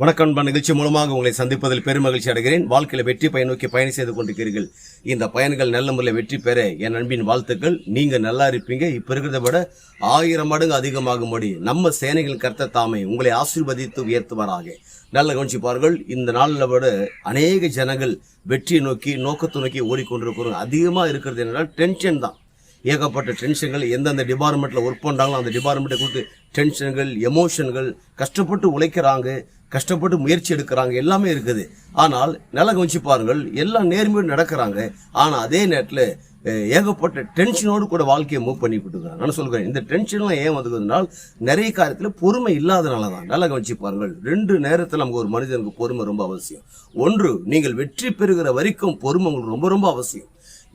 வணக்கம் நிகழ்ச்சி மூலமாக உங்களை சந்திப்பதில் பெருமகிழ்ச்சி அடைகிறேன். வாழ்க்கையில் வெற்றி பயன் நோக்கி பயணம் செய்து கொண்டிருக்கிறீர்கள். இந்த பயன்கள் நல்ல முறையில் வெற்றி பெற என் அன்பின் வாழ்த்துக்கள். நீங்கள் நல்லா இருப்பீங்க. இப்போ இருக்கிறத விட ஆயிரம் மடங்கு அதிகமாகும்படி நம்ம சேனைகள் கர்த்த தாமே உங்களை ஆசீர்வதித்து உயர்த்துவாராக. நல்ல கவனிச்சுப்பார்கள். இந்த நாளில் விட அநேக ஜனங்கள் வெற்றியை நோக்கி நோக்கத்தை நோக்கி ஓடிக்கொண்டிருக்கிறோம் அதிகமாக இருக்கிறது என்றால் டென்ஷன் தான். ஏகப்பட்ட டென்ஷன்கள் எந்தெந்த டிபார்ட்மெண்ட்டில் ஒர்க் பண்ணுறாங்களோ அந்த டிபார்ட்மெண்ட்டை கொடுத்து டென்ஷன்கள் எமோஷன்கள் கஷ்டப்பட்டு உழைக்கிறாங்க கஷ்டப்பட்டு முயற்சி எடுக்கிறாங்க எல்லாமே இருக்குது. ஆனால் நல்லா கவனிச்சு பாருங்கள் எல்லாம் நேர்மையோடு நடக்கிறாங்க. ஆனால் அதே நேரத்தில் ஏகப்பட்ட டென்ஷனோடு கூட வாழ்க்கையை மூவ் பண்ணி கொடுக்குறாங்க நான் சொல்கிறேன் இந்த டென்ஷன்லாம் ஏன் வந்துக்கிறதுனால் நிறைய காரியத்தில் பொறுமை இல்லாதனால தான். நல்லா கவனிச்சு பாருங்கள் ரெண்டு நேரத்தில் நமக்கு ஒரு மனிதனுக்கு பொறுமை ரொம்ப அவசியம். ஒன்று நீங்கள் வெற்றி பெறுகிற வரைக்கும் பொறுமை உங்களுக்கு ரொம்ப ரொம்ப அவசியம்.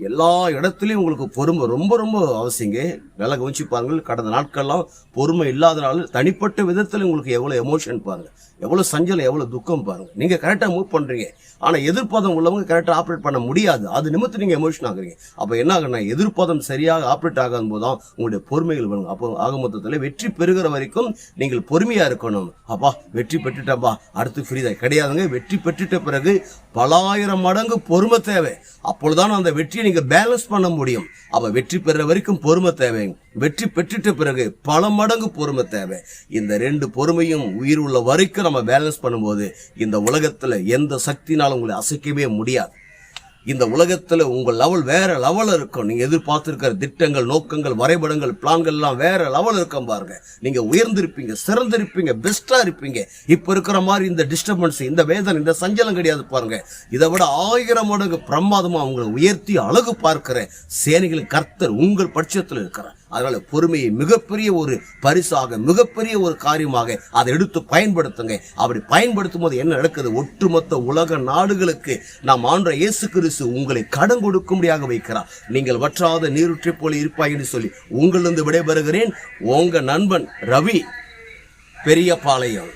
எல்லா இடத்துலையும் உங்களுக்கு பொறுமை ரொம்ப ரொம்ப அவசியங்க. நல்லா கவனிச்சு பாருங்கள் கடந்த நாட்கள்லாம் பொறுமை இல்லாதனால தனிப்பட்ட விதத்தில் உங்களுக்கு எவ்வளோ எமோஷன் பாருங்க. எவ்வளோ சஞ்சலம் எவ்வளோ துக்கம் பாருங்க. நீங்கள் கரெக்டாக மூவ் பண்ணுறீங்க ஆனால் எதிர்ப்பதம் உள்ளவங்க கரெக்டாக ஆப்ரேட் பண்ண முடியாது. அது நிமித்து நீங்கள் எமோஷன் ஆகுறீங்க. அப்போ என்ன ஆகுனா எதிர்ப்பதம் சரியாக ஆப்ரேட் ஆகாத போது தான் உங்களுடைய பொறுமைகள் வேணும் அப்போ ஆக மொத்தத்தில் வெற்றி பெறுகிற வரைக்கும் நீங்கள் பொறுமையாக இருக்கணும். அப்பா வெற்றி பெற்றுட்டப்பா. அடுத்து ஃப்ரீ தான். கிடையாதுங்க. வெற்றி பெற்றுட்ட பிறகு பலாயிரம் மடங்கு பொறுமை தேவை. அப்பொழுதான் அந்த வெற்றியை நீங்க பேலன்ஸ் பண்ண முடியும். அப்ப வெற்றி பெற வரைக்கும் பொறுமை தேவை. வெற்றி பெற்றுட்ட பிறகு பல மடங்கு பொறுமை தேவை. இந்த ரெண்டு பொறுமையும் உயிர் உள்ள வரைக்கும் நம்ம பேலன்ஸ் பண்ணும்போது இந்த உலகத்துல எந்த சக்தினாலும் உங்களை அசைக்கவே முடியாது. இந்த உலகத்தில் உங்கள் லெவல் வேற லெவல் இருக்கும். நீங்கள் எதிர்பார்த்துருக்கிற திட்டங்கள் நோக்கங்கள் வரைபடங்கள் பிளான்கள் எல்லாம் வேற லெவல் இருக்கும் பாருங்க. நீங்கள் உயர்ந்திருப்பீங்க சிறந்திருப்பீங்க பெஸ்ட்டாக இருப்பீங்க. இப்போ இருக்கிற மாதிரி இந்த டிஸ்டர்பன்ஸ் இந்த வேதனை இந்த சஞ்சலம் கிடையாது பாருங்க. இதை விட ஆயிரம் மடங்கு பிரமாதமாக உங்களை உயர்த்தி அழகு பார்க்கிற சேனைகளின் கர்த்தர் உங்கள் பட்சத்தில் இருக்கிறார். அதனால பொறுமையை மிகப்பெரிய ஒரு பரிசாக மிகப்பெரிய ஒரு காரியமாக அதை எடுத்து பயன்படுத்துங்க. அப்படி பயன்படுத்தும் போது என்ன நடக்குது? ஒட்டுமொத்த உலக நாடுகளுக்கு நாம் ஆன்ற இயேசு கிறிஸ்து உங்களை கடன் கொடுக்கும்படியாக வைக்கிறார். நீங்கள் வற்றாத நீருற்றை போல இருப்பாய் என்று சொல்லி உங்களிருந்து விடைபெறுகிறேன். உங்க நண்பன் ரவி பெரியபாளையம்.